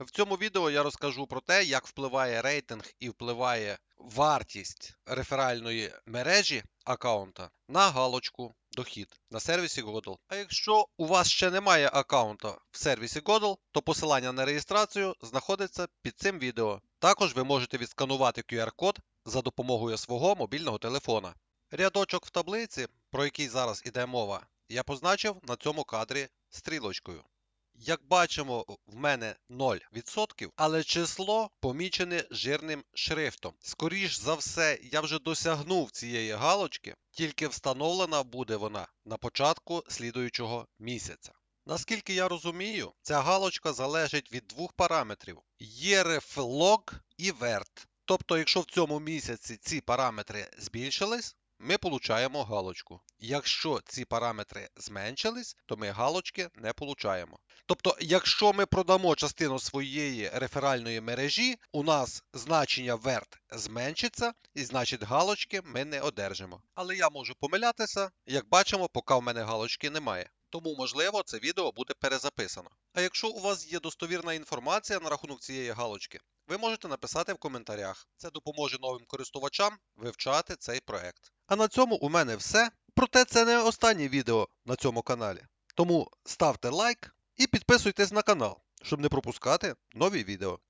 В цьому відео я розкажу про те, як впливає рейтинг і впливає вартість реферальної мережі аккаунта на галочку дохід на сервісі Godel. А якщо у вас ще немає аккаунта в сервісі Godel, то посилання на реєстрацію знаходиться під цим відео. Також ви можете відсканувати QR-код за допомогою свого мобільного телефона. Рядочок в таблиці, про який зараз іде мова, я позначив на цьому кадрі стрілочкою. Як бачимо, в мене 0%, але число помічене жирним шрифтом. Скоріш за все, я вже досягнув цієї галочки, тільки встановлена буде вона на початку слідуючого місяця. Наскільки я розумію, ця галочка залежить від двох параметрів: ERFLOG і VERT. Тобто, якщо в цьому місяці ці параметри збільшились, ми получаємо галочку. Якщо ці параметри зменшились, то ми галочки не получаємо. Тобто, якщо ми продамо частину своєї реферальної мережі, у нас значення VERT зменшиться, і значить галочки ми не одержимо. Але я можу помилятися, як бачимо, поки в мене галочки немає. Тому, можливо, це відео буде перезаписано. А якщо у вас є достовірна інформація на рахунок цієї галочки, ви можете написати в коментарях. Це допоможе новим користувачам вивчати цей проект. А на цьому у мене все. Проте це не останнє відео на цьому каналі. Тому ставте лайк і підписуйтесь на канал, щоб не пропускати нові відео.